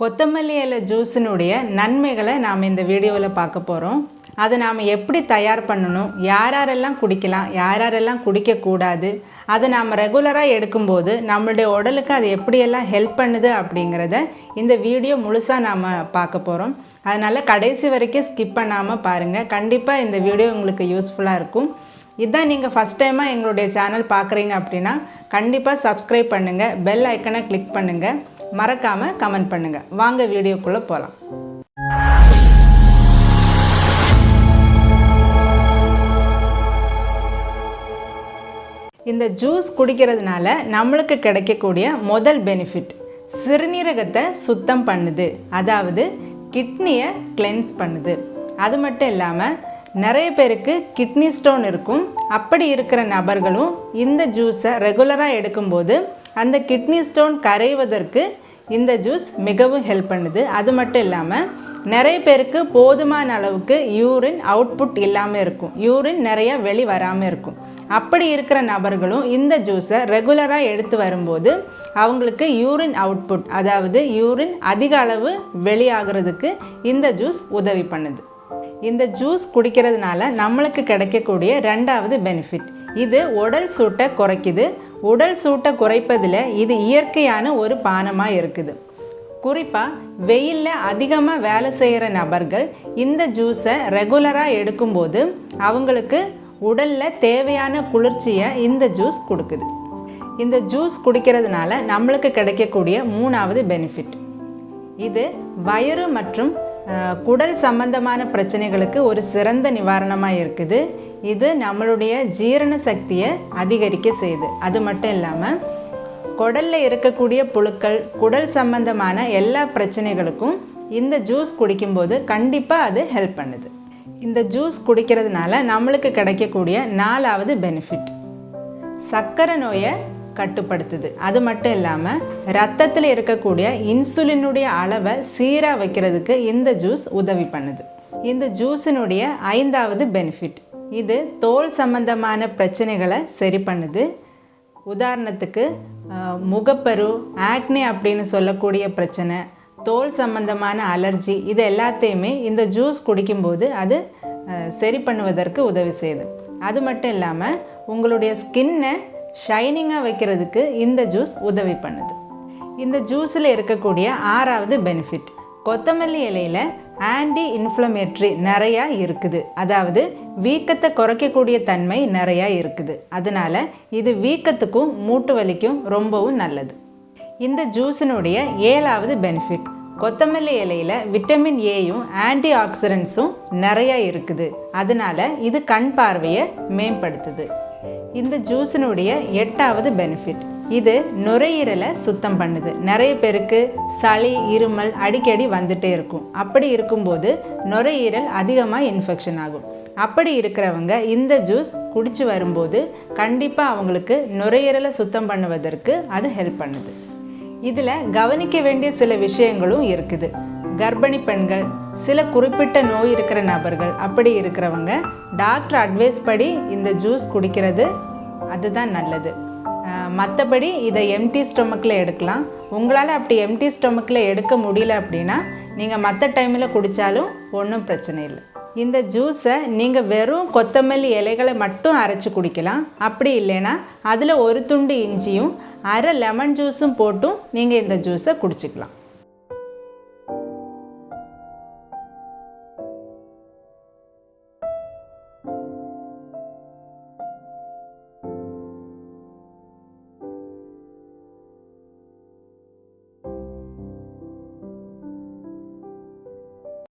கொத்தமல்லி இலை ஜூஸினுடைய நன்மைகளை நாம் இந்த வீடியோவில் பார்க்க போகிறோம் அதை நாம் எப்படி தயார் பண்ணணும்? யார் யாரெல்லாம் குடிக்கலாம்? யார் யாரெல்லாம் குடிக்கக்கூடாது? அதை நாம் ரெகுலராக எடுக்கும்போது நம்மளுடைய உடலுக்கு அது எப்படியெல்லாம் ஹெல்ப் பண்ணுது அப்படிங்கிறத இந்த வீடியோ முழுசாக நாம் பார்க்க போகிறோம் அதனால் கடைசி வரைக்கும் ஸ்கிப் பண்ணாமல் பாருங்கள் கண்டிப்பாக இந்த வீடியோ உங்களுக்கு யூஸ்ஃபுல்லாக இருக்கும். இதான் நீங்கள் ஃபஸ்ட் டைமாக எங்களுடைய சேனல் பார்க்குறீங்க அப்படின்னா கண்டிப்பாக சப்ஸ்கிரைப் பண்ணுங்கள் பெல் ஐக்கனை கிளிக் பண்ணுங்கள் மறக்காமல் கமெண்ட் பண்ணுங்கள் வாங்க வீடியோக்குள்ளே போகலாம் இந்த ஜூஸ் குடிக்கிறதுனால நம்மளுக்கு கிடைக்கக்கூடிய முதல் பெனிஃபிட் சிறுநீரகத்தை சுத்தம் பண்ணுது. அதாவது கிட்னியை கிளென்ஸ் பண்ணுது. அது மட்டும் இல்லாமல் நிறைய பேருக்கு கிட்னி ஸ்டோன் இருக்கும். அப்படி இருக்கிற நபர்களும் இந்த ஜூஸை ரெகுலராக எடுக்கும்போது அந்த கிட்னி ஸ்டோன் கரைவதற்கு இந்த ஜூஸ் மிகவும் ஹெல்ப் பண்ணுது. அது மட்டும் இல்லாமல் நிறைய பேருக்கு போதுமான அளவுக்கு யூரின் அவுட்புட் இல்லாமல் இருக்கும். யூரின் நிறையா வெளி வராமல் இருக்கும். அப்படி இருக்கிற நபர்களும் இந்த ஜூஸை ரெகுலராக எடுத்து வரும்போது அவங்களுக்கு யூரின் அவுட்புட் அதாவது யூரின் அதிக அளவு வெளியாகிறதுக்கு இந்த ஜூஸ் உதவி பண்ணுது. இந்த ஜூஸ் குடிக்கிறதுனால நம்மளுக்கு கிடைக்கக்கூடிய ரெண்டாவது பெனிஃபிட் இது உடல் சூட்டை குறைக்குது. உடல் சூட்டை குறைப்பதில் இது இயற்கையான ஒரு பானமாக இருக்குது. குறிப்பாக வெயிலில் அதிகமாக வேலை செய்கிற நபர்கள் இந்த ஜூஸை ரெகுலராக எடுக்கும்போது அவங்களுக்கு உடலில் தேவையான குளிர்ச்சியை இந்த ஜூஸ் கொடுக்குது. இந்த ஜூஸ் குடிக்கிறதுனால நம்மளுக்கு கிடைக்கக்கூடிய மூணாவது பெனிஃபிட் இது வயிறு மற்றும் குடல் சம்பந்தமான பிரச்சனைகளுக்கு ஒரு சிறந்த நிவாரணமாக இருக்குது. இது நம்மளுடைய ஜீரண சக்தியை அதிகரிக்க செய்யுது. அது மட்டும் இல்லாமல் குடல்ல இருக்கக்கூடிய புழுக்கள் குடல் சம்பந்தமான எல்லா பிரச்சனைகளுக்கும் இந்த ஜூஸ் குடிக்கும்போது கண்டிப்பாக அது ஹெல்ப் பண்ணுது. இந்த ஜூஸ் குடிக்கிறதுனால நம்மளுக்கு கிடைக்கக்கூடிய நாலாவது பெனிஃபிட் சர்க்கரை நோயை கட்டுப்படுத்துது. அது மட்டும் இல்லாமல் ரத்தத்தில் இருக்கக்கூடிய இன்சுலினுடைய அளவை சீராக வைக்கிறதுக்கு இந்த ஜூஸ் உதவி பண்ணுது. இந்த ஜூஸினுடைய ஐந்தாவது பெனிஃபிட் இது தோல் சம்பந்தமான பிரச்சனைகளை சரி பண்ணுது. உதாரணத்துக்கு முகப்பரு ஆக்னே அப்படின்னு சொல்லக்கூடிய பிரச்சனை தோல் சம்பந்தமான அலர்ஜி இது எல்லாத்தையுமே இந்த ஜூஸ் குடிக்கும்போது அது சரி பண்ணுவதற்கு உதவி செய்யுது. அது மட்டும் இல்லாமல் உங்களுடைய ஸ்கின்னை ஷைனிங்காக வைக்கிறதுக்கு இந்த ஜூஸ் உதவி பண்ணுது. இந்த ஜூஸில் இருக்கக்கூடிய ஆறாவது பெனிஃபிட் கொத்தமல்லி இலையில் ஆன்டி இன்ஃப்ளமேட்ரி நிறையா இருக்குது. அதாவது வீக்கத்தை குறைக்கக்கூடிய தன்மை நிறையா இருக்குது. அதனால் இது வீக்கத்துக்கும் மூட்டு வலிக்கும் ரொம்பவும் நல்லது. இந்த ஜூஸினுடைய ஏழாவது பெனிஃபிட் கொத்தமல்லி இலையில் விட்டமின் ஏயும் ஆன்டி ஆக்சிடென்ட்ஸும் நிறையா இருக்குது. அதனால் இது கண் பார்வையை மேம்படுத்துது. இந்த ஜூஸினுடைய எட்டாவது பெனிஃபிட் இது நுரையீரலை சுத்தம் பண்ணுது. நிறைய பேருக்கு சளி இருமல் அடிக்கடி வந்துட்டே இருக்கும். அப்படி இருக்கும்போது நுரையீரல் அதிகமாக இன்ஃபெக்ஷன் ஆகும். அப்படி இருக்கிறவங்க இந்த ஜூஸ் குடிச்சு வரும்போது கண்டிப்பாக அவங்களுக்கு நுரையீரலை சுத்தம் பண்ணுவதற்கு அது ஹெல்ப் பண்ணுது. இதில் கவனிக்க வேண்டிய சில விஷயங்களும் இருக்குது. கர்ப்பிணி பெண்கள் சில குறிப்பிட்ட நோய் இருக்கிற நபர்கள் அப்படி இருக்கிறவங்க டாக்டர் அட்வைஸ் படி இந்த ஜூஸ் குடிக்கிறது அதுதான் நல்லது. மற்றபடி இதை எம்டி ஸ்டொமக்கில் எடுக்கலாம். உங்களால் அப்படி எம்டி ஸ்டொமக்கில் எடுக்க முடியல அப்படின்னா நீங்கள் மற்ற டைமில் குடித்தாலும் ஒன்றும் பிரச்சனை இல்லை. இந்த ஜூஸை நீங்கள் வெறும் கொத்தமல்லி இலைகளை மட்டும் அரைச்சி குடிக்கலாம். அப்படி இல்லைன்னா அதில் ஒரு துண்டு இஞ்சியும் அரை லெமன் ஜூஸும் போட்டும் நீங்கள் இந்த ஜூஸை குடிச்சிக்கலாம்.